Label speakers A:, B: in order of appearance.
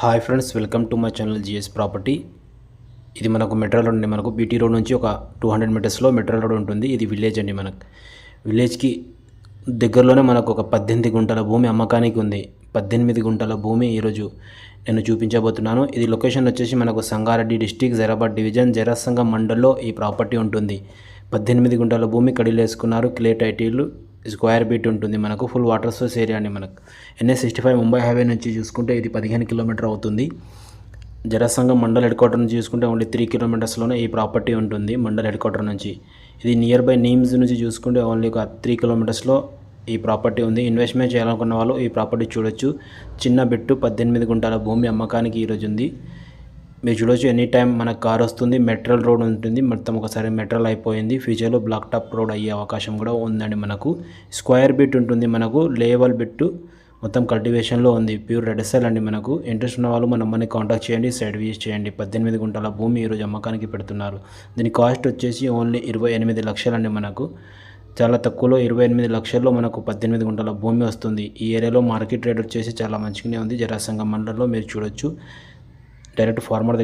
A: Hi friends welcome to my channel GS property. ఇది మనకు metro road అండి. మనకు బీటీ రోడ్ నుంచి ఒక టూ హండ్రెడ్ మీటర్స్లో మెట్రో రోడ్ ఉంటుంది. ఇది విలేజ్ అండి మనకు. విలేజ్కి దగ్గరలోనే మనకు ఒక పద్దెనిమిది గుంటల భూమి అమ్మకానికి ఉంది. పద్దెనిమిది గుంటల భూమి ఈరోజు నేను చూపించబోతున్నాను. ఇది లొకేషన్ వచ్చేసి మనకు సంగారెడ్డి డిస్టిక్ జైరాబాద్ డివిజన్ జైరాసంగం మండల్లో ఈ ప్రాపర్టీ ఉంటుంది. పద్దెనిమిది గుంటల భూమి కడిలేసుకున్నారు క్లే టైటిల్ స్క్వేర్ బీట్ ఉంటుంది. మనకు ఫుల్ వాటర్ సోర్స్ ఏరియా అండి మనకు. NS sixty five Mumbai highway నుంచి చూసుకుంటే ఇది పదిహేను కిలోమీటర్ అవుతుంది. జనసంఘం మండల్ హెడ్ క్వార్టర్ నుంచి చూసుకుంటే ఓన్లీ త్రీ కిలోమీటర్స్లోనే ఈ ప్రాపర్టీ ఉంటుంది మండల్ హెడ్ క్వార్టర్ నుంచి. ఇది నియర్ బై నీమ్స్ నుంచి చూసుకుంటే ఓన్లీ ఒక త్రీ కిలోమీటర్స్లో ఈ ప్రాపర్టీ ఉంది. ఇన్వెస్ట్మెంట్ చేయాలనుకున్న వాళ్ళు ఈ ప్రాపర్టీ చూడొచ్చు. చిన్న బెట్టు పద్దెనిమిది గుంటల భూమి అమ్మకానికి ఈరోజు ఉంది. మీరు చూడొచ్చు ఎనీ టైం మనకు కార్ వస్తుంది మెట్రల్ రోడ్ ఉంటుంది. మొత్తం ఒకసారి మెట్రల్ అయిపోయింది. ఫ్యూచర్లో బ్లాక్ టాప్ రోడ్ అయ్యే అవకాశం కూడా ఉందండి మనకు. స్క్వేర్ బిట్ ఉంటుంది మనకు లేవల్ బిట్టు మొత్తం కల్టివేషన్లో ఉంది. ప్యూర్ రెడ్ సెల్ అండి మనకు. ఇంట్రెస్ట్ ఉన్న వాళ్ళు మన అమ్మని కాంటాక్ట్ చేయండి సైడ్ విజిట్ చేయండి. పద్దెనిమిది గుంటల భూమి ఈరోజు అమ్మకానికి పెడుతున్నారు. దీని కాస్ట్ వచ్చేసి ఓన్లీ ఇరవై ఎనిమిది లక్షలండి మనకు. చాలా తక్కువలో ఇరవై ఎనిమిది లక్షల్లో మనకు పద్దెనిమిది గుంటల భూమి వస్తుంది. ఈ ఏరియాలో మార్కెట్ రేట్ వచ్చేసి చాలా మంచిగానే ఉంది. జరాసంగ మండలంలో మీరు చూడొచ్చు. Direct farmer